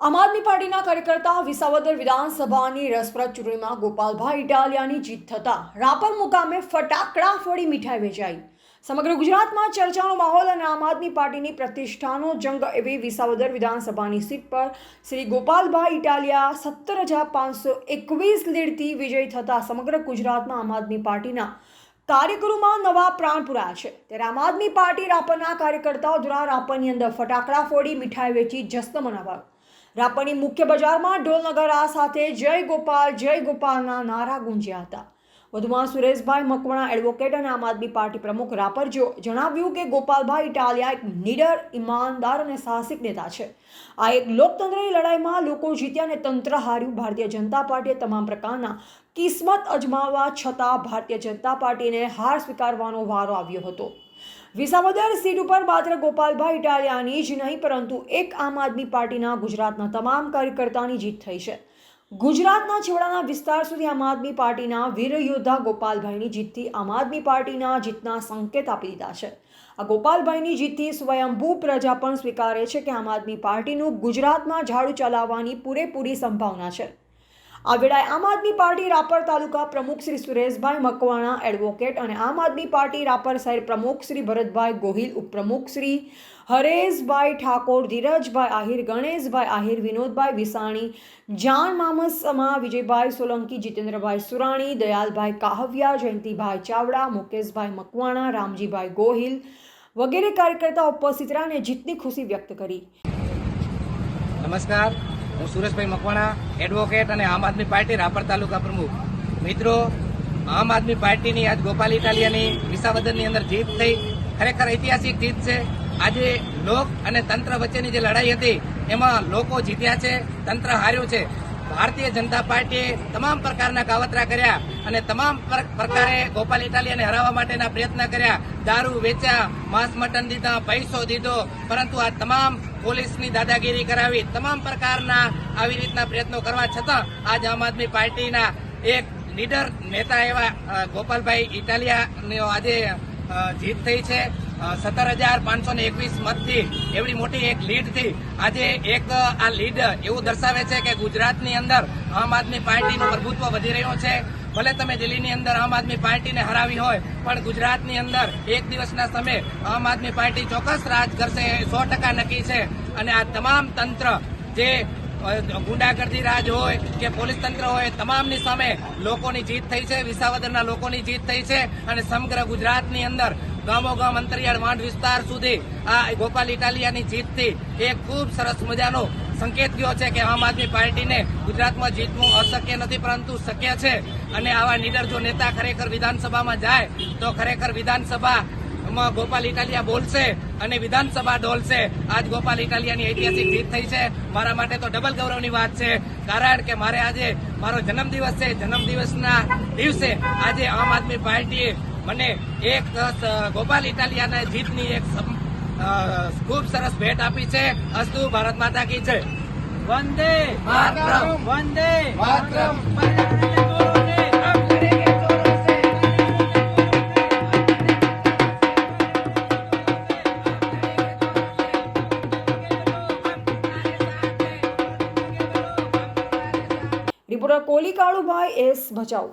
આમ આદમી પાર્ટીના કાર્યકર્તા વિસાવદર વિધાનસભાની રસપ્રદ ચૂંટણીમાં ગોપાલભાઈ ઇટાલિયાની જીત થતાં રાપર મુકામે ફટાકડા ફોડી મીઠાઈ વેચાઈ. સમગ્ર ગુજરાતમાં ચર્ચાનો માહોલ અને આમ આદમી પાર્ટીની પ્રતિષ્ઠાનો જંગ એવી વિસાવદર વિધાનસભાની સીટ પર શ્રી ગોપાલભાઈ ઇટાલિયા સત્તર હજાર પાંચસો એકવીસ લીડથી વિજય થતાં સમગ્ર ગુજરાતમાં આમ આદમી પાર્ટીના કાર્યકરોમાં નવા પ્રાણ પૂરા છે. ત્યારે આમ આદમી પાર્ટી રાપરના કાર્યકર્તાઓ દ્વારા રાપરની અંદર ફટાકડા ફોડી મીઠાઈ વેચી જશ્ન મનાવાયો. રાપરની મુખ્ય બજારમાં ઢોલનગરા સાથે જય ગોપાલ, જય ગોપાલના નારા ગુંજ્યા હતા. વધુમાં સુરેશભાઈ મકવાણા એડવોકેટ અને આમ આદમી પાર્ટી પ્રમુખ રાપર જો જણાવ્યું કે ગોપાલભાઈ ઇટાલિયા એક નીડર, ઈમાનદાર અને સાહસિક નેતા છે. આ એક લોકતંત્રની લડાઈમાં લોકો જીત્યા અને તંત્ર હાર્યું. ભારતીય જનતા પાર્ટીએ તમામ પ્રકારના કિસ્મત અજમાવવા છતાં ભારતીય જનતા પાર્ટીને હાર સ્વીકારવાનો વારો આવ્યો હતો. વિસાવદર સીટ ઉપર માત્ર ગોપાલભાઈ ઇટાલિયાની જ નહીં, પરંતુ એક આમ આદમી પાર્ટીના ગુજરાતના તમામ કાર્યકર્તાની જીત થઈ છે. ગુજરાતના છેવાડાના વિસ્તાર સુધી આમ આદમી પાર્ટીના વીર યોદ્ધા ગોપાલભાઈની જીતથી આમ આદમી પાર્ટીના જીતના સંકેત આપી દીધા છે. આ ગોપાલભાઈની જીતથી સ્વયંભૂ પ્રજા પણ સ્વીકારે છે કે આમ આદમી પાર્ટીનું ગુજરાતમાં ઝાડુ ચલાવવાની પૂરેપૂરી સંભાવના છે. આ વેળાએ આમ આદમી પાર્ટી રાપર તાલુકા પ્રમુખ શ્રી સુરેશભાઈ મકવાણા એડવોકેટ અને આમ આદમી પાર્ટી રાપર શહેર પ્રમુખ શ્રી ભરતભાઈ ગોહિલ ઉપપ્રમુખ શ્રી હરેશભાઈ ઠાકોર, ધીરજભાઈ આહિર, ગણેશભાઈ આહિર, વિનોદભાઈ વિસાણી, જાન મામસમાં વિજયભાઈ સોલંકી, જીતેન્દ્રભાઈ સુરાણી, દયાલભાઈ કાહવ્યા, જયંતિભાઈ ચાવડા, મુકેશભાઈ મકવાણા, રામજીભાઈ ગોહિલ વગેરે કાર્યકર્તા ઉપસ્થિત રહ્યા અને જીતની ખુશી વ્યક્ત કરી. નમસ્કાર. હું સુરેશભાઈ મકવાણા એડવોકેટ અને આમ આદમી પાર્ટી રાપર તાલુકા પ્રમુખ. મિત્રો, આમ આદમી પાર્ટીની આજ ગોપાલ ઇટાલિયાની વિસાવદનની અંદર જીત થઈ. ખરેખર ઐતિહાસિક જીત છે. આજે લોક અને તંત્ર વચ્ચેની જે લડાઈ હતી, એમાં લોકો જીત્યા છે, તંત્ર હાર્યું છે. ભારતીય જનતા પાર્ટીએ તમામ પ્રકારના કાવતરા કર્યા અને તમામ પ્રકારે ગોપાલ ઇટાલિયાને હરાવવા માટેના પ્રયત્ન કર્યા. દારૂ વેચ્યા માંસ મટન દીધા, પૈસો દીધો. પરંતુ આ તમામ પોલીસની દાદાગીરી કરાવી, તમામ પ્રકારના આવી રીતના પ્રયત્નો કરવા છતાં આજ આમ આદમી પાર્ટીના એક લીડર નેતા એવા ગોપાલભાઈ ઇટાલિયાનો આજે જીત થઈ છે. સત્તર હજાર પાંચસો ને એકવીસ મતથી એવડી મોટી એક લીડથી આજે એક આ લીડ એવું દર્શાવે છે કે ગુજરાતની અંદર આમ આદમી પાર્ટીનું પ્રભુત્વ વધી રહ્યું છે. ભલે તમે દિલ્હીની અંદર આમ આદમી પાર્ટીને હરાવી હોય, પણ ગુજરાતની અંદર એક દિવસના સમયે આમ આદમી પાર્ટી ચોક્કસ રાજ કરશે, સો ટકા નક્કી છે. અને આ તમામ તંત્ર જે ગુંડાગર્દી રાજ હોય કે પોલીસ તંત્ર હોય, તમામની સામે લોકોની જીત થઈ છે, વિસાવદરના લોકોની જીત થઈ છે. અને સમગ્ર ગુજરાતની અંદર ગામો ગામ અંતરિયાળ માંડ વિસ્તાર સુધી આ ગોપાલ ઇટાલિયાની જીતથી એક ખૂબ સરસ મજાનો સંકેત ગયો છે કે આમ આદમી પાર્ટીને ગુજરાતમાં જીતવું અશક્ય નથી, પરંતુ શક્ય છે. અને આવા નીડર જો નેતા ખરેખર વિધાનસભામાં જાય, તો ખરેખર વિધાનસભા માં ગોપાલ ઇટાલિયા બોલશે અને વિધાનસભા ડોલશે. આજ ગોપાલ ઇટાલિયાની ઐતિહાસિક જીત થઈ છે. મારા માટે તો ડબલ ગૌરવની વાત છે, કારણ કે મારે આજે મારો જન્મદિવસ છે. જન્મદિવસના દિવસે આજે આમ આદમી પાર્ટીએ મને એક ગોપાલ ઇટાલિયાના જીતની એક ખૂબ સરસ ભેટ આપી છે અસ્તુ ભારત માતા કી છે વંદે માતરમ. વંદે માતરમ. Reporter Koli Kalubhai S Bhachau